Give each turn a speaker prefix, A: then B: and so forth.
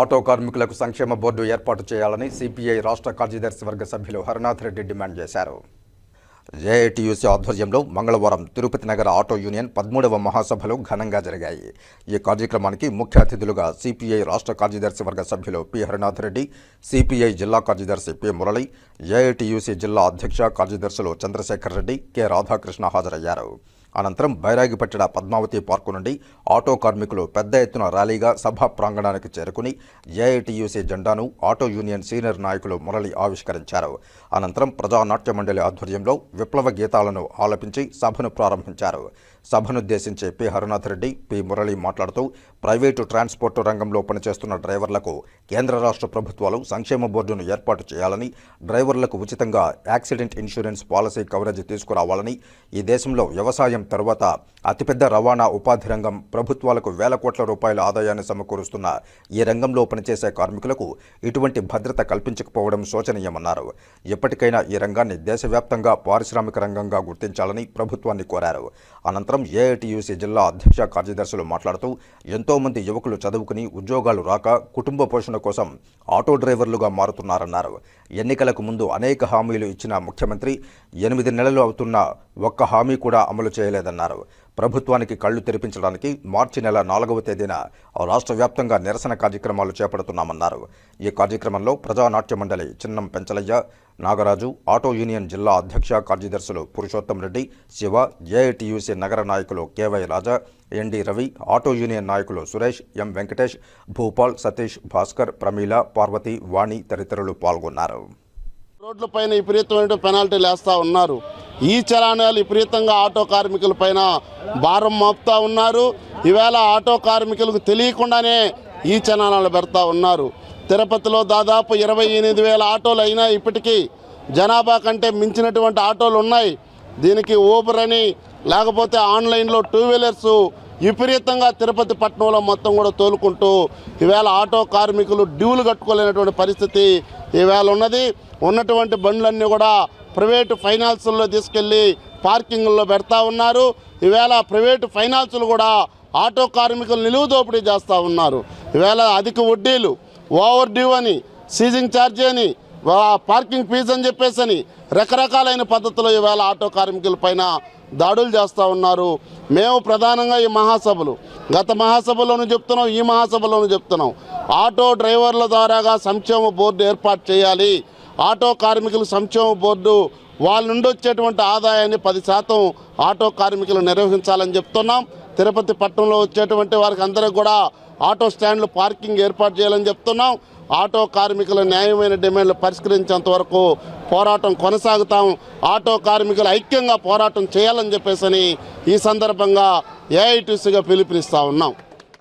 A: Auto కార్మికులకు సంక్షేమ board ఏర్పాటు చేయాలని సిపిఐ రాష్ట్ర కార్యదర్శి వర్గ సభ్యులు హరినాథ్ రెడ్డి డిమాండ్ చేశారు. జేఐటీయూసీ ఆధ్వర్యంలో మంగళవారం తిరుపతి నగర ఆటో యూనియన్ పదమూడవ మహాసభలు ఘనంగా జరిగాయి. ఈ కార్యక్రమానికి ముఖ్య అతిథులుగా సిపిఐ రాష్ట్ర కార్యదర్శి వర్గ సభ్యులు పి హరినాథ్ రెడ్డి సిపిఐ జిల్లా కార్యదర్శి పి మురళి జేఐటీయూసీ జిల్లా అధ్యక్ష కార్యదర్శులు చంద్రశేఖర్ రెడ్డి కె రాధాకృష్ణ హాజరయ్యారు. అనంతరం బైరాగిపట్టణ పద్మావతి పార్కు నుండి ఆటో కార్మికులు పెద్ద ఎత్తున ర్యాలీగా సభా ప్రాంగణానికి చేరుకుని ఏఐటీయూసీ జెండాను ఆటో యూనియన్ సీనియర్ నాయకులు మురళి ఆవిష్కరించారు. అనంతరం ప్రజానాట్య మండలి ఆధ్వర్యంలో విప్లవ గీతాలను ఆలపించి సభను ప్రారంభించారు. సభనుద్దేశించి పి. హరునాథ్ రెడ్డి పి. మురళి మాట్లాడుతూ ప్రైవేటు ట్రాన్స్పోర్ట్ రంగంలో పనిచేస్తున్న డ్రైవర్లకు కేంద్ర రాష్ట్ర ప్రభుత్వాలు సంక్షేమ బోర్డును ఏర్పాటు చేయాలని డ్రైవర్లకు ఉచితంగా యాక్సిడెంట్ ఇన్సూరెన్స్ పాలసీ కవరేజ్ తీసుకురావాలని ఈ దేశంలో వ్యవసాయం తర్వాత అతిపెద్ద రవాణా ఉపాధి రంగం ప్రభుత్వాలకు వేల కోట్ల రూపాయల ఆదాయాన్ని సమకూరుస్తున్న ఈ రంగంలో పనిచేసే కార్మికులకు ఇటువంటి భద్రత కల్పించకపోవడం శోచనీయమన్నారు. ఎప్పటికైనా ఈ రంగాన్ని దేశవ్యాప్తంగా పారిశ్రామిక రంగంగా గుర్తించాలని ప్రభుత్వాన్ని కోరారు. అనంతరం ఏఐటియుసి జిల్లా అధ్యక్ష కార్యదర్శులు మాట్లాడుతూ ఎంతో మంది యువకులు చదువుకుని ఉద్యోగాలు రాక కుటుంబ పోషణ కోసం ఆటో డ్రైవర్లుగా మారుతున్నారన్నారు. ఎన్నికలకు ముందు అనేక హామీలు ఇచ్చిన ముఖ్యమంత్రి ఎనిమిది నెలలు అవుతున్న ఒక్క హామీ కూడా అమలు చేయలేదన్నారు. ప్రభుత్వానికి కళ్ళు తెరిపించడానికి మార్చి నెల నాలుగవ తేదీన రాష్ట్ర వ్యాప్తంగా నిరసన కార్యక్రమాలు చేపడుతున్నామన్నారు. ఈ కార్యక్రమంలో ప్రజానాట్య మండలి చిన్నం పెంచలయ్య నాగరాజు ఆటో యూనియన్ జిల్లా అధ్యక్ష కార్యదర్శులు పురుషోత్తం రెడ్డి శివ ఏఐటియూసీ నగర నాయకులు KY Raja ND Ravi auto union నాయకులు సురేష్ ఎం వెంకటేష్ భూపాల్ సతీష్ భాస్కర్ ప్రమీల పార్వతి వాణి తదితరులు పాల్గొన్నారు.
B: రోడ్లపైన విపరీతమైన పెనాల్టీలు వేస్తూ ఉన్నారు. ఈ చలానాలు విపరీతంగా ఆటో కార్మికుల పైన భారం మోపుతా ఉన్నారు. ఈవేళ ఆటో కార్మికులకు తెలియకుండానే ఈ చలానాలు పెడతా ఉన్నారు. తిరుపతిలో దాదాపు ఇరవై ఎనిమిది వేల ఆటోలు అయినా ఇప్పటికీ జనాభా కంటే మించినటువంటి ఆటోలు ఉన్నాయి. దీనికి ఊబర్ అని లేకపోతే ఆన్లైన్లో టూ వీలర్స్ విపరీతంగా తిరుపతి పట్టణంలో మొత్తం కూడా తోలుకుంటూ ఈవేళ ఆటో కార్మికులు డ్యూలు కట్టుకోలేనటువంటి పరిస్థితి ఈవేళ ఉన్నది. ఉన్నటువంటి బండ్లన్నీ కూడా ప్రైవేటు ఫైనాన్సుల్లో తీసుకెళ్ళి పార్కింగ్లో పెడతా ఉన్నారు. ఈవేళ ప్రైవేటు ఫైనాన్సులు కూడా ఆటో కార్మికులు నిలువు దోపిడీ చేస్తూ ఉన్నారు. ఈవేళ అధిక వడ్డీలు ఓవర్ డ్యూ అని సీజింగ్ ఛార్జీ అని పార్కింగ్ ఫీజు అని చెప్పేసి అని రకరకాలైన పద్ధతిలో ఈవేళ ఆటో కార్మికుల పైన దాడులు చేస్తూ ఉన్నారు. మేము ప్రధానంగా ఈ మహాసభలు గత మహాసభలోనూ చెప్తున్నాం ఈ మహాసభలోనూ చెప్తున్నాం. ఆటో డ్రైవర్ల ద్వారాగా సంక్షేమ బోర్డు ఏర్పాటు చేయాలి. ఆటో కార్మికుల సంక్షేమ బోర్డు వాళ్ళ నుండి వచ్చేటువంటి ఆదాయాన్ని పది శాతం ఆటో కార్మికులు నిర్వహించాలని చెప్తున్నాం. తిరుపతి పట్టణంలో వచ్చేటువంటి వారికి అందరికి కూడా ఆటో స్టాండ్లు పార్కింగ్ ఏర్పాటు చేయాలని చెప్తున్నాం. ఆటో కార్మికుల న్యాయమైన డిమాండ్లు పరిష్కరించేంత వరకు పోరాటం కొనసాగుతాం. ఆటో కార్మికులు ఐక్యంగా పోరాటం చేయాలని చెప్పేసి ఈ సందర్భంగా ఏఐటీసీగా పిలుపునిస్తూ ఉన్నాం.